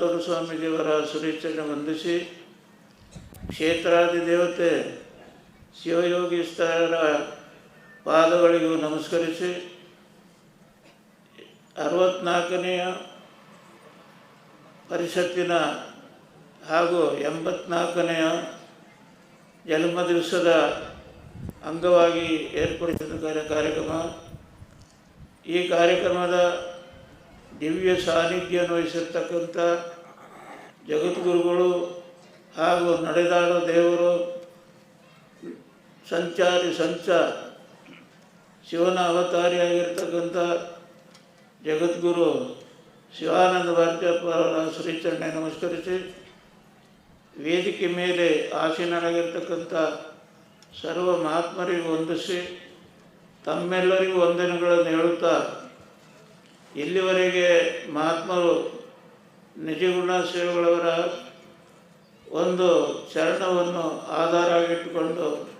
ಗುರುನಾಥರ ಸ್ವಾಮೀಜಿಯವರ ಸುರೀಚರಣೆ ವಂದಿಸಿ ಕ್ಷೇತ್ರಾದಿ ದೇವತೆ ಶಿವಯೋಗಿ ಸ್ಥಳರ ಪಾದಗಳಿಗೂ ನಮಸ್ಕರಿಸಿ ಅರವತ್ನಾಲ್ಕನೆಯ ಪರಿಷತ್ತಿನ ಹಾಗೂ ಎಂಬತ್ನಾಲ್ಕನೆಯ ಜನ್ಮ ದಿವಸದ ಅಂಗವಾಗಿ ಏರ್ಪಡಿಸಿದ ಕಾರ್ಯ- ಕಾರ್ಯಕ್ರಮ. ಈ ಕಾರ್ಯಕ್ರಮದ ದಿವ್ಯ ಸಾನ್ನಿಧ್ಯ ವಹಿಸಿರ್ತಕ್ಕಂಥ ಜಗದ್ಗುರುಗಳು ಹಾಗೂ ನಡೆದಾಡೋ ದೇವರು ಸಂಚಾರಿ ಸಂಚ, ಶಿವನ ಅವತಾರಿಯಾಗಿರ್ತಕ್ಕಂಥ ಜಗದ್ಗುರು ಶಿವಾನಂದ ಭಾರತೀಯಪ್ಪ ಅವರ ಶ್ರೀಚರಣೆ ನಮಸ್ಕರಿಸಿ, ವೇದಿಕೆ ಮೇಲೆ ಆಸೀನರಾಗಿರ್ತಕ್ಕಂಥ ಸರ್ವ ಮಹಾತ್ಮರಿಗೆ ವಂದಿಸಿ, ತಮ್ಮೆಲ್ಲರಿಗೂ ವಂದನೆಗಳನ್ನು ಹೇಳುತ್ತಾ, ಇಲ್ಲಿವರೆಗೆ ಮಹಾತ್ಮರು ನಿಜಗುಣ ಸೇವೆಗಳವರ ಒಂದು ಚರಣವನ್ನು ಆಧಾರವಾಗಿಟ್ಟುಕೊಂಡು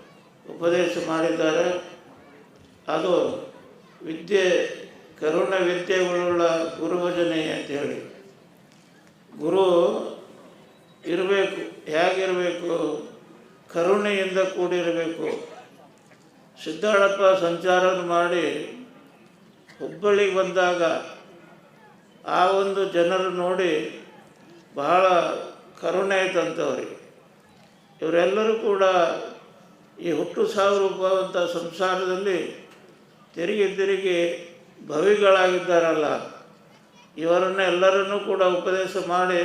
ಉಪದೇಶ ಮಾಡಿದ್ದಾರೆ. ಅದು ವಿದ್ಯೆ, ಕರುಣ ವಿದ್ಯೆಗಳುಳ್ಳ ಗುರುಭಜನೆ ಅಂತೇಳಿ ಗುರು ಇರಬೇಕು, ಹೇಗಿರಬೇಕು, ಕರುಣೆಯಿಂದ ಕೂಡಿರಬೇಕು. ಸಿದ್ದಾಳಪ್ಪ ಸಂಚಾರ ಮಾಡಿ ಹುಬ್ಬಳ್ಳಿಗೆ ಬಂದಾಗ ಆ ಒಂದು ಜನರು ನೋಡಿ ಬಹಳ ಕರುಣೆ ಆಯ್ತಂತವ್ರಿಗೆ ಇವರೆಲ್ಲರೂ ಕೂಡ ಈ ಹುಟ್ಟು ಸಾವಿರ ರೂಪಾವಂಥ ಸಂಸಾರದಲ್ಲಿ ತೆರಿಗೆ ತೆರಿಗೆ ಭವಿಗಳಾಗಿದ್ದಾರಲ್ಲ. ಇವರನ್ನು ಎಲ್ಲರನ್ನೂ ಕೂಡ ಉಪದೇಶ ಮಾಡಿ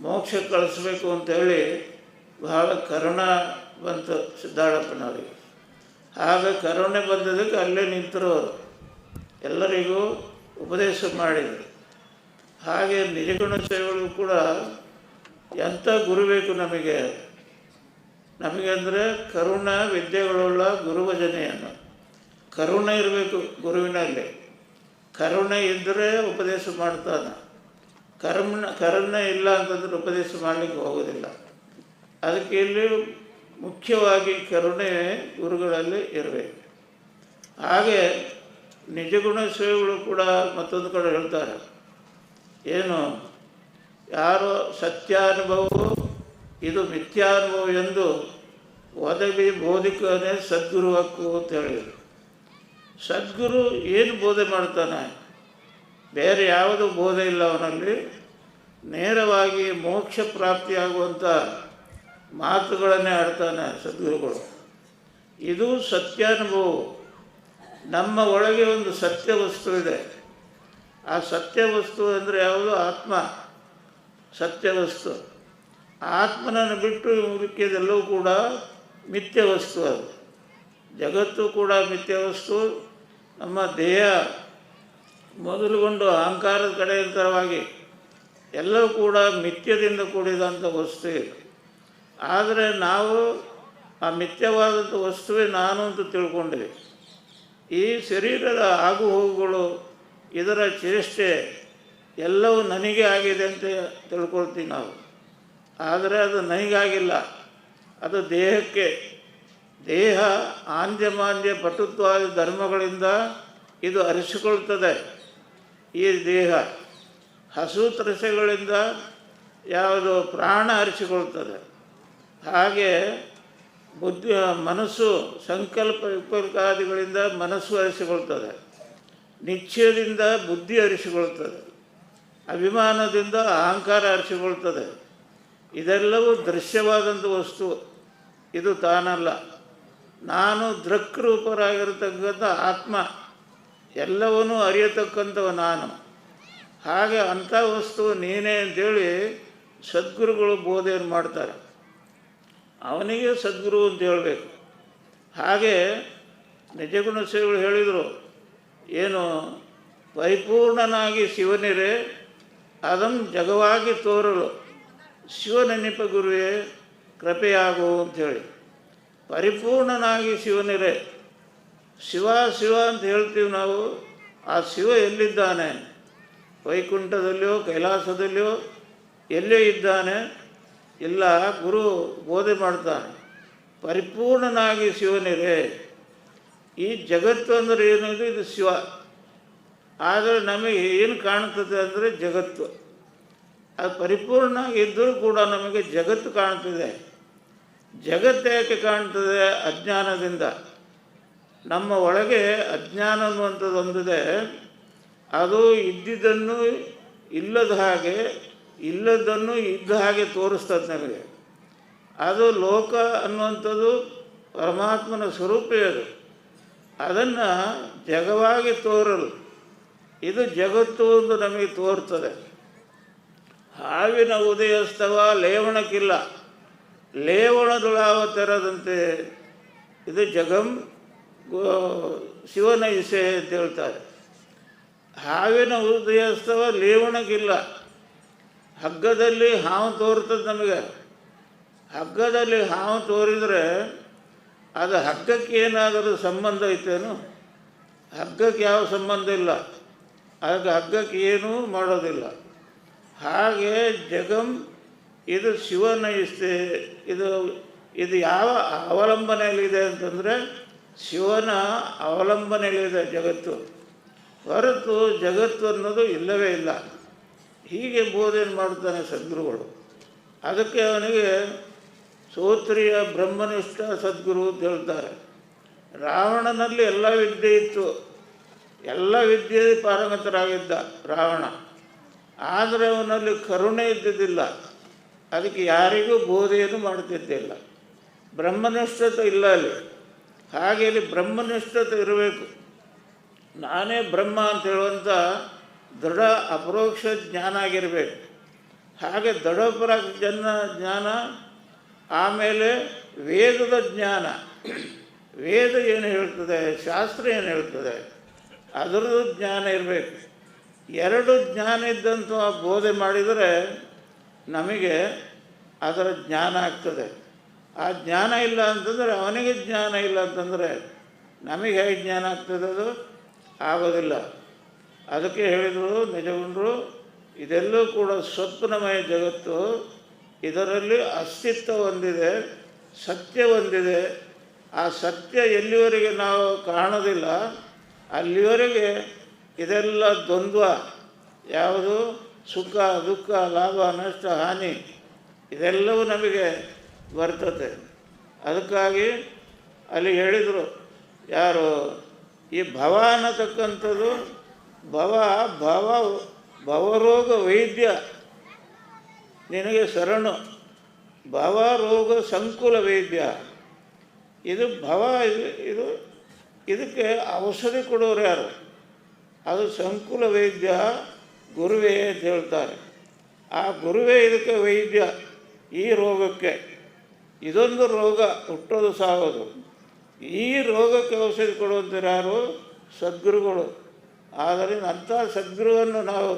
ಮೋಕ್ಷ ಕಳಿಸ್ಬೇಕು ಅಂತೇಳಿ ಬಹಳ ಕರುಣ ಬಂತು ಸಿದ್ದಾಳಪ್ಪನವರಿಗೆ ಆಗ ಕರುಣೆ ಬಂದದಕ್ಕೆ ಅಲ್ಲೇ ನಿಂತರು ಎಲ್ಲರಿಗೂ ಉಪದೇಶ ಮಾಡಿದರು. ಹಾಗೆ ನಿಜಗುಣ ಕೂಡ ಎಂಥ ಗುರು ಬೇಕು ನಮಗೆ? ನಮಗೆ ಅಂದರೆ ಕರುಣ, ವಿದ್ಯೆಗಳುಳ್ಳ ಗುರುಭಜನೆಯನ್ನು ಕರುಣೆ ಇರಬೇಕು ಗುರುವಿನಲ್ಲಿ. ಕರುಣೆ ಇದ್ದರೆ ಉಪದೇಶ ಮಾಡ್ತಾನೆ. ಕರುಣ ಕರುಣೆ ಇಲ್ಲ ಅಂತಂದ್ರೆ ಉಪದೇಶ ಮಾಡಲಿಕ್ಕೆ ಹೋಗೋದಿಲ್ಲ. ಅದಕ್ಕೆ ಇಲ್ಲಿ ಮುಖ್ಯವಾಗಿ ಕರುಣೆ ಗುರುಗಳಲ್ಲಿ ಇರಬೇಕು. ಹಾಗೆ ನಿಜಗುಣ ಸೇವೆಗಳು ಕೂಡ ಮತ್ತೊಂದು ಕಡೆ ಹೇಳ್ತಾರೆ. ಏನು? ಯಾರು ಸತ್ಯಾನುಭವವು ಇದು ಮಿಥ್ಯಾನುಭವ ಎಂದು ಒದಗಿ ಬೋಧಿಕನೇ ಸದ್ಗುರು ಹಕ್ಕು ಅಂತ ಹೇಳಿದರು. ಸದ್ಗುರು ಏನು ಬೋಧೆ ಮಾಡ್ತಾನೆ ಬೇರೆ ಯಾವುದು ಬೋಧೆ ಇಲ್ಲ ಅವನಲ್ಲಿ. ನೇರವಾಗಿ ಮೋಕ್ಷ ಪ್ರಾಪ್ತಿಯಾಗುವಂಥ ಮಾತುಗಳನ್ನೇ ಆಡ್ತಾನೆ ಸದ್ಗುರುಗಳು. ಇದು ಸತ್ಯಾನುಭವ ನಮ್ಮ ಒಳಗೆ ಒಂದು ಸತ್ಯ ವಸ್ತು ಇದೆ. ಆ ಸತ್ಯ ವಸ್ತು ಅಂದರೆ ಯಾವುದು ಆತ್ಮ. ಸತ್ಯ ವಸ್ತು ಆತ್ಮನನ್ನು ಬಿಟ್ಟು ಉಳಿಕೆದೆಲ್ಲವೂ ಕೂಡ ಮಿಥ್ಯ ವಸ್ತು ಅದು. ಜಗತ್ತು ಕೂಡ ಮಿಥ್ಯ ವಸ್ತು ನಮ್ಮ ದೇಹ ಮೊದಲುಗೊಂಡು ಅಹಂಕಾರದ ಕಡೆಯಂತರವಾಗಿ ಎಲ್ಲವೂ ಕೂಡ ಮಿಥ್ಯದಿಂದ ಕೂಡಿದಂಥ ವಸ್ತು ಇದೆ. ಆದರೆ ನಾವು ಆ ಮಿಥ್ಯವಾದಂಥ ವಸ್ತುವೇ ನಾನು ಅಂತ ತಿಳ್ಕೊಂಡಿವಿ ಈ ಶರೀರದ ಆಗು ಹೋಗುಗಳು ಇದರ ಚೇಷ್ಟೆ ಎಲ್ಲವೂ ನನಗೆ ಆಗಿದೆ ಅಂತ ತಿಳ್ಕೊಳ್ತೀವಿ ನಾವು. ಆದರೆ ಅದು ನನಗಾಗಿಲ್ಲ. ಅದು ದೇಹಕ್ಕೆ, ದೇಹ ಆಂದ್ಯಮಾಂದ್ಯ ಪಟುತ್ವಾದ ಧರ್ಮಗಳಿಂದ ಇದು ಅರಿಸಿಕೊಳ್ತದೆ. ಈ ದೇಹ ಹಸು ತ್ರಸೆಗಳಿಂದ ಯಾವುದು ಪ್ರಾಣ ಅರಿಸಿಕೊಳ್ತದೆ. ಹಾಗೆ ಬುದ್ಧಿ, ಮನಸ್ಸು ಸಂಕಲ್ಪ ವಿಪರ್ಕಾದಿಗಳಿಂದ ಮನಸ್ಸು ಅರಿಸಿಕೊಳ್ತದೆ. ನಿಶ್ಚಯದಿಂದ ಬುದ್ಧಿ ಅರಿಸಿಕೊಳ್ತದೆ ಅಭಿಮಾನದಿಂದ ಅಹಂಕಾರ ಅರಿಸಿಕೊಳ್ತದೆ ಇದೆಲ್ಲವೂ ದೃಶ್ಯವಾದಂಥ ವಸ್ತು. ಇದು ತಾನಲ್ಲ. ನಾನು ದೃಕ್ರೂಪರಾಗಿರತಕ್ಕಂಥ ಆತ್ಮ. ಎಲ್ಲವನ್ನೂ ಅರಿಯತಕ್ಕಂಥವ ನಾನು. ಹಾಗೆ ಅಂಥ ವಸ್ತು ನೀನೇ ಅಂತೇಳಿ ಸದ್ಗುರುಗಳು ಬೋಧೆಯನ್ನು ಮಾಡ್ತಾರೆ. ಅವನಿಗೆ ಸದ್ಗುರು ಅಂತ ಹೇಳಬೇಕು. ಹಾಗೆ ನಿಜಗುಣ ಸೇವೆಗಳು ಹೇಳಿದರು. ಏನು ಪರಿಪೂರ್ಣನಾಗಿ ಶಿವನಿರೆ ಅದನ್ನು ಜಗವಾಗಿ ತೋರಲು. ಶಿವನೆನಿಪ ಗುರುವೇ, ಕೃಪೆಯಾಗು ಅಂಥೇಳಿ. ಪರಿಪೂರ್ಣನಾಗಿ ಶಿವನಿರೆ. ಶಿವ ಶಿವ ಅಂತ ಹೇಳ್ತೀವಿ ನಾವು. ಆ ಶಿವ ಎಲ್ಲಿದ್ದಾನೆ? ವೈಕುಂಠದಲ್ಲಿಯೋ, ಕೈಲಾಸದಲ್ಲಿಯೋ ಎಲ್ಲೇ ಇದ್ದಾನೆ? ಇಲ್ಲ, ಗುರು ಬೋಧೆ ಮಾಡ್ತಾನೆ. ಪರಿಪೂರ್ಣನಾಗಿ ಶಿವನಿರೆ. ಈ ಜಗತ್ತು ಅಂದರೆ ಏನಿದೆ ಇದು ಶಿವ. ಆದರೆ ನಮಗೆ ಏನು ಕಾಣ್ತದೆ ಅಂದರೆ ಜಗತ್ತು. ಅದು ಪರಿಪೂರ್ಣ ಇದ್ದರೂ ಕೂಡ ನಮಗೆ ಜಗತ್ತು ಕಾಣ್ತಿದೆ. ಜಗತ್ತು ಯಾಕೆ ಕಾಣ್ತದೆ? ಅಜ್ಞಾನದಿಂದ. ನಮ್ಮ ಒಳಗೆ ಅಜ್ಞಾನ ಅನ್ನುವಂಥದ್ದು ಒಂದಿದೆ. ಅದು ಇದ್ದಿದ್ದನ್ನು ಇಲ್ಲದ ಹಾಗೆ ಇಲ್ಲದನ್ನು ಇದ್ದ ಹಾಗೆ ತೋರಿಸ್ತದೆ ನಮಗೆ. ಅದು ಲೋಕ ಅನ್ನುವಂಥದ್ದು ಪರಮಾತ್ಮನ ಸ್ವರೂಪವೇ ಅದು. ಅದನ್ನು ಜಗವಾಗಿ ತೋರಲು. ಇದು ಜಗತ್ತು ಎಂದು ನಮಗೆ ತೋರ್ತದೆ. ಹಾವಿನ ಉದಯಸ್ತವ ಲೇವಣಕ್ಕಿಲ್ಲ. ಲೇವಣದುಳಾವ ತೆರದಂತೆ ಇದು ಜಗಂ ಗೋ- ಶಿವನ ಇಸೆ ಅಂತ ಹೇಳ್ತಾರೆ. ಹಾವಿನ ಉದಯಸ್ತವ ಲೇವಣಕ್ಕಿಲ್ಲ. ಹಗ್ಗದಲ್ಲಿ ಹಾವು ತೋರ್ತದೆ ನಮಗೆ. ಹಗ್ಗದಲ್ಲಿ ಹಾವು ತೋರಿದರೆ ಅದು ಹಗ್ಗಕ್ಕೆ ಏನಾದರೂ ಸಂಬಂಧ ಐತೇನು? ಹಗ್ಗಕ್ಕೆ ಯಾವ ಸಂಬಂಧ ಇಲ್ಲ. ಅದಕ್ಕೆ ಹಗ್ಗಕ್ಕೆ ಏನೂ ಮಾಡೋದಿಲ್ಲ. ಹಾಗೆ ಜಗಂ, ಇದು ಶಿವನ ಇಷ್ಟೆ ಇದು ಇದು ಯಾವ ಅವಲಂಬನೆಯಲ್ಲಿದೆ ಅಂತಂದರೆ ಶಿವನ ಅವಲಂಬನೆಯಲ್ಲಿದೆ ಜಗತ್ತು. ಹೊರತು ಜಗತ್ತು ಅನ್ನೋದು ಇಲ್ಲವೇ ಇಲ್ಲ. ಹೀಗೆ ಬೋಧನೆ ಮಾಡ್ತಾನೆ ಸದ್ಗುರುಗಳು. ಅದಕ್ಕೆ ಅವನಿಗೆ ಸೋತ್ರಿಯ ಬ್ರಹ್ಮನಿಷ್ಠ ಸದ್ಗುರು ಅಂತ ಹೇಳ್ತಾರೆ. ರಾವಣನಲ್ಲಿ ಎಲ್ಲ ವಿದ್ಯೆ ಇತ್ತು. ಎಲ್ಲ ವಿದ್ಯೆಯಲ್ಲಿ ಪಾರಂಗತರಾಗಿದ್ದ ರಾವಣ. ಆದರೆ ಅವನಲ್ಲಿ ಕರುಣೆ ಇದ್ದಿದ್ದಿಲ್ಲ. ಅದಕ್ಕೆ ಯಾರಿಗೂ ಬೋಧೆಯನ್ನು ಮಾಡುತ್ತಿದ್ದಿಲ್ಲ ಬ್ರಹ್ಮನಿಷ್ಠತೆ ಇಲ್ಲ ಅಲ್ಲಿ. ಹಾಗೆ ಇಲ್ಲಿ ಬ್ರಹ್ಮನಿಷ್ಠತೆ ಇರಬೇಕು. ನಾನೇ ಬ್ರಹ್ಮ ಅಂತ ಹೇಳುವಂಥ ದೃಢ ಅಪರೋಕ್ಷ ಜ್ಞಾನ ಆಗಿರಬೇಕು. ಹಾಗೆ ದೃಢಪರ ಜನ ಜ್ಞಾನ ಆಮೇಲೆ ವೇದದ ಜ್ಞಾನ. ವೇದ ಏನು ಹೇಳ್ತದೆ? ಶಾಸ್ತ್ರ ಏನು ಹೇಳ್ತದೆ? ಅದರದ್ದು ಜ್ಞಾನ ಇರಬೇಕು. ಎರಡು ಜ್ಞಾನ ಇದ್ದಂಥ ಬೋಧೆ ಮಾಡಿದರೆ ನಮಗೆ ಅದರ ಜ್ಞಾನ ಆಗ್ತದೆ. ಆ ಜ್ಞಾನ ಇಲ್ಲ ಅಂತಂದರೆ ಅವನಿಗೆ ಜ್ಞಾನ ಇಲ್ಲ ಅಂತಂದರೆ ನಮಗೆ ಹೇಗೆ ಜ್ಞಾನ ಆಗ್ತದೆ ಅದು? ಆಗೋದಿಲ್ಲ. ಅದಕ್ಕೆ ಹೇಳಿದರು ನಿಜಗೊಂಡರು ಇದೆಲ್ಲೂ ಕೂಡ ಸ್ವಪ್ನಮಯ ಜಗತ್ತು. ಇದರಲ್ಲಿ ಅಸ್ತಿತ್ವ ಹೊಂದಿದೆ, ಸತ್ಯ ಹೊಂದಿದೆ. ಆ ಸತ್ಯ ಎಲ್ಲಿವರೆಗೆ ನಾವು ಕಾಣೋದಿಲ್ಲ, ಅಲ್ಲಿವರೆಗೆ ಇದೆಲ್ಲ ದ್ವಂದ್ವ. ಯಾವುದು? ಸುಖ, ದುಃಖ, ಲಾಭ, ನಷ್ಟ, ಹಾನಿ, ಇದೆಲ್ಲವೂ ನಮಗೆ ಬರ್ತದೆ. ಅದಕ್ಕಾಗಿ ಅಲ್ಲಿ ಹೇಳಿದರು, ಯಾರು? ಈ ಭವ ಅನ್ನತಕ್ಕಂಥದ್ದು ಭವ ಭವ, ಭವರೋಗ ವೈದ್ಯ. ನಿನಗೆ ಶರಣು. ಭವ ರೋಗ ಸಂಕುಲ ವೈದ್ಯ. ಇದು ಭವ, ಇದು ಇದು ಇದಕ್ಕೆ ಔಷಧಿ ಕೊಡೋರು ಯಾರು? ಅದು ಸಂಕುಲ ವೈದ್ಯ ಗುರುವೇ ಅಂತ ಹೇಳ್ತಾರೆ. ಆ ಗುರುವೇ ಇದಕ್ಕೆ ವೈದ್ಯ ಈ ರೋಗಕ್ಕೆ. ಇದೊಂದು ರೋಗ, ಹುಟ್ಟೋದು ಸಾವೋದು ಈ ರೋಗಕ್ಕೆ ಔಷಧಿ ಕೊಡುವಂಥರು ಯಾರು? ಸದ್ಗುರುಗಳು. ಆದ್ದರಿಂದ ಅಂಥ ಸದ್ಗುರುವನ್ನು ನಾವು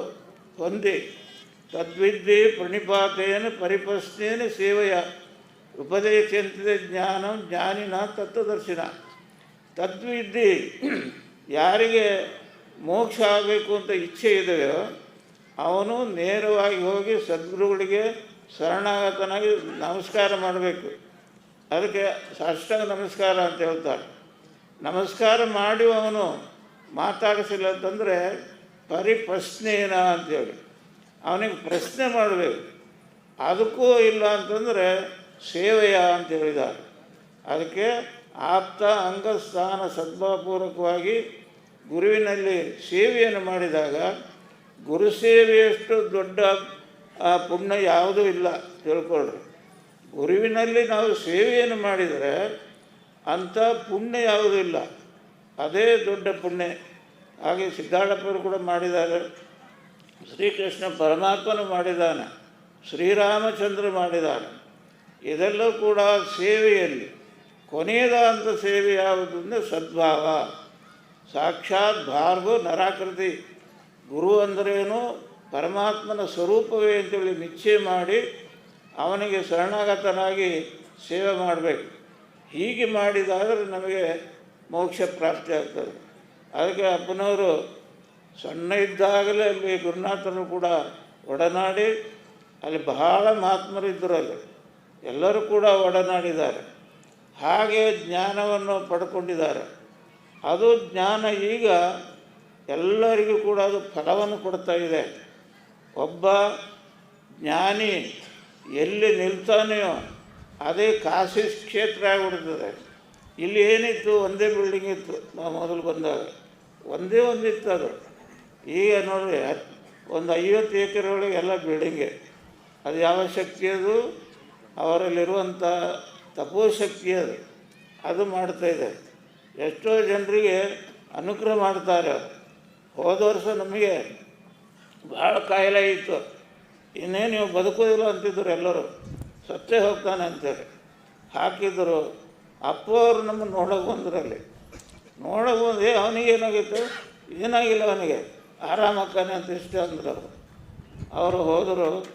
ಹೊಂದಿ ತದ್ವಿದ್ಯೆ ಪ್ರಣಿಪಾತೇನ ಪರಿಪಸ್ನೇನ ಸೇವೆಯ. ಉಪದೇಶಂತಿದೆ ಜ್ಞಾನಂ ಜ್ಞಾನಿನ ತತ್ವದರ್ಶಿನ. ತದ್ವಿದ್ಯೆ ಯಾರಿಗೆ ಮೋಕ್ಷ ಆಗಬೇಕು ಅಂತ ಇಚ್ಛೆ ಇದೆಯೋ ಅವನು ನೇರವಾಗಿ ಹೋಗಿ ಸದ್ಗುರುಗಳಿಗೆ ಶರಣಾಗತನಾಗಿ ನಮಸ್ಕಾರ ಮಾಡಬೇಕು. ಅದಕ್ಕೆ ಸಾಷ್ಟಾಂಗ ನಮಸ್ಕಾರ ಅಂತ ಹೇಳ್ತಾರೆ. ನಮಸ್ಕಾರ ಮಾಡಿ ಅವನು ಮಾತಾಡಿಸಿಲ್ಲ ಅಂತಂದರೆ ಪರಿಪ್ರಶ್ನೇನ ಅಂತೇಳಿ ಅವನಿಗೆ ಪ್ರಶ್ನೆ ಮಾಡಬೇಕು ಅದಕ್ಕೂ ಇಲ್ಲ ಅಂತಂದರೆ ಸೇವೆಯ ಅಂತ ಹೇಳಿದ್ದಾರೆ. ಅದಕ್ಕೆ ಆಪ್ತ ಅಂಗಸ್ಥಾನ ಸದ್ಭಾವಪೂರ್ವಕವಾಗಿ ಗುರುವಿನಲ್ಲಿ ಸೇವೆಯನ್ನು ಮಾಡಿದಾಗ ಗುರು ಸೇವೆಯಷ್ಟು ದೊಡ್ಡ ಪುಣ್ಯ ಯಾವುದೂ ಇಲ್ಲ ತಿಳ್ಕೊಳ್ರಿ. ಗುರುವಿನಲ್ಲಿ ನಾವು ಸೇವೆಯನ್ನು ಮಾಡಿದರೆ ಅಂಥ ಪುಣ್ಯ ಯಾವುದೂ ಇಲ್ಲ. ಅದೇ ದೊಡ್ಡ ಪುಣ್ಯ. ಹಾಗೆ ಸಿದ್ಧಾರ್ಥಪ್ಪರು ಕೂಡ ಮಾಡಿದ್ದಾರೆ. ಶ್ರೀಕೃಷ್ಣ ಪರಮಾತ್ಮನು ಮಾಡಿದ್ದಾನೆ, ಶ್ರೀರಾಮಚಂದ್ರ ಮಾಡಿದ್ದಾನೆ. ಇದೆಲ್ಲ ಕೂಡ ಸೇವೆಯಲ್ಲಿ. ಕೊನೆಯದಾದಂಥ ಸೇವೆ ಯಾವುದು ಅಂದರೆ ಸದ್ಭಾವ. ಸಾಕ್ಷಾತ್ ಭಾರ್ಗೋ ನರಾಕೃತಿ. ಗುರು ಅಂದ್ರೇನು, ಪರಮಾತ್ಮನ ಸ್ವರೂಪವೇ ಅಂತೇಳಿ ನಿಶ್ಚಯ ಮಾಡಿ ಅವನಿಗೆ ಶರಣಾಗತನಾಗಿ ಸೇವೆ ಮಾಡಬೇಕು. ಹೀಗೆ ಮಾಡಿದಾದರೆ ನಮಗೆ ಮೋಕ್ಷ ಪ್ರಾಪ್ತಿ ಆಗ್ತದೆ. ಅದಕ್ಕೆ ಅಪ್ಪನವರು ಸಣ್ಣ ಇದ್ದಾಗಲೇ ಅಲ್ಲಿ ಗುರುನಾಥರು ಕೂಡ ಒಡನಾಡಿ, ಅಲ್ಲಿ ಬಹಳ ಮಹಾತ್ಮರಿದ್ದರು ಅಲ್ಲಿ. ಎಲ್ಲರೂ ಕೂಡ ಒಡನಾಡಿದ್ದಾರೆ. ಹಾಗೆ ಜ್ಞಾನವನ್ನು ಪಡ್ಕೊಂಡಿದ್ದಾರೆ. ಅದು ಜ್ಞಾನ ಈಗ ಎಲ್ಲರಿಗೂ ಕೂಡ ಅದು ಫಲವನ್ನು ಕೊಡ್ತಾ ಇದೆ. ಒಬ್ಬ ಜ್ಞಾನಿ ಎಲ್ಲಿ ನಿಲ್ತಾನೆಯೋ ಅದೇ ಕಾಶಿ ಕ್ಷೇತ್ರ ಆಗಿಬಿಡ್ತದೆ. ಇಲ್ಲಿ ಏನಿತ್ತು? ಒಂದೇ ಬಿಲ್ಡಿಂಗ್ ಇತ್ತು ನಾವು ಮೊದಲು ಬಂದಾಗ. ಒಂದೇ ಒಂದಿತ್ತು ಅದು. ಈಗ ನೋಡ್ರಿ ಒಂದು ಐವತ್ತು ಎಕರೆ ಒಳಗೆ ಎಲ್ಲ ಬಿಲ್ಡಿಂಗೆ ಅದು ಯಾವ ಶಕ್ತಿ ಅದು? ಅವರಲ್ಲಿರುವಂಥ ತಪೋಶಕ್ತಿ ಅದು. ಅದು ಮಾಡ್ತಾ ಇದೆ. ಎಷ್ಟೋ ಜನರಿಗೆ ಅನುಗ್ರಹ ಮಾಡ್ತಾರೆ. ಹೋದ ವರ್ಷ ನಮಗೆ ಭಾಳ ಕಾಯಿಲೆ ಇತ್ತು. ಇನ್ನೇನು ನೀವು ಬದುಕೋದಿಲ್ಲ ಅಂತಿದ್ರು ಎಲ್ಲರೂ. ಸತ್ತೇ ಹೋಗ್ತಾನೆ ಅಂತೇಳಿ ಹಾಕಿದ್ರು. ಅಪ್ಪ ಅವರು ನಮ್ಮನ್ನು ನೋಡೋಕೆ ಬಂದ್ರಲ್ಲಿ. ನೋಡೋಕೆ ಬಂದು ಅವನಿಗೆ ಏನಾಗಿತ್ತು ಏನಾಗಿಲ್ಲ ಅವನಿಗೆ. ಆರಾಮಕ್ಕಾನೆ ಅಂತ ಇಷ್ಟ ಅಂದರು. ಅವರು ಹೋದರು.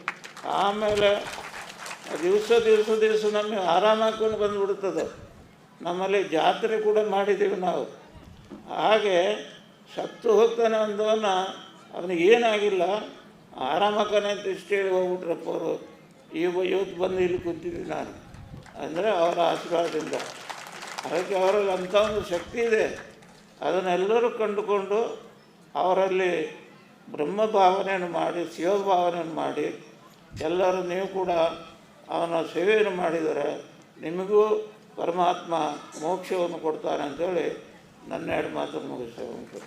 ಆಮೇಲೆ ದಿವಸ ದಿವಸ ದಿವಸ ನಮಗೆ ಆರಾಮಕ್ಕೂ ಬಂದುಬಿಡ್ತದೆ. ನಮ್ಮಲ್ಲಿ ಜಾತ್ರೆ ಕೂಡ ಮಾಡಿದ್ದೀವಿ ನಾವು. ಹಾಗೆ ಸತ್ತು ಹೋಗ್ತಾನೆ ಅಂದವನ್ನ ಅವನಿಗೆ ಏನಾಗಿಲ್ಲ. ಆರಾಮಕ್ಕನೆ ಅಂತ ಇಷ್ಟು ಹೇಳಿ ಹೋಗ್ಬಿಟ್ರಪ್ಪ ಅವರು. ಈಗ ಇವತ್ತು ಬಂದು ಇಲ್ಲಿ ಕೂತಿದ್ವಿ ನಾನು. ಅಂದರೆ ಅವರ ಆಶೀರ್ವಾದದಿಂದ. ಅದಕ್ಕೆ ಅವರಲ್ಲಿ ಅಂಥ ಒಂದು ಶಕ್ತಿ ಇದೆ. ಅದನ್ನೆಲ್ಲರೂ ಕಂಡುಕೊಂಡು ಅವರಲ್ಲಿ ಬ್ರಹ್ಮ ಭಾವನೆಯನ್ನು ಮಾಡಿ, ಶಿವಭಾವನೆಯನ್ನು ಮಾಡಿ, ಎಲ್ಲರೂ ನೀವು ಕೂಡ ಅವನ ಸೇವೆಯನ್ನು ಮಾಡಿದರೆ ನಿಮಗೂ ಪರಮಾತ್ಮ ಮೋಕ್ಷವನ್ನು ಕೊಡ್ತಾನೆ ಅಂತೇಳಿ ನನ್ನ ಎರಡು ಮಾತನ್ನು ಮುಗಿಸ್ತೇವೆ.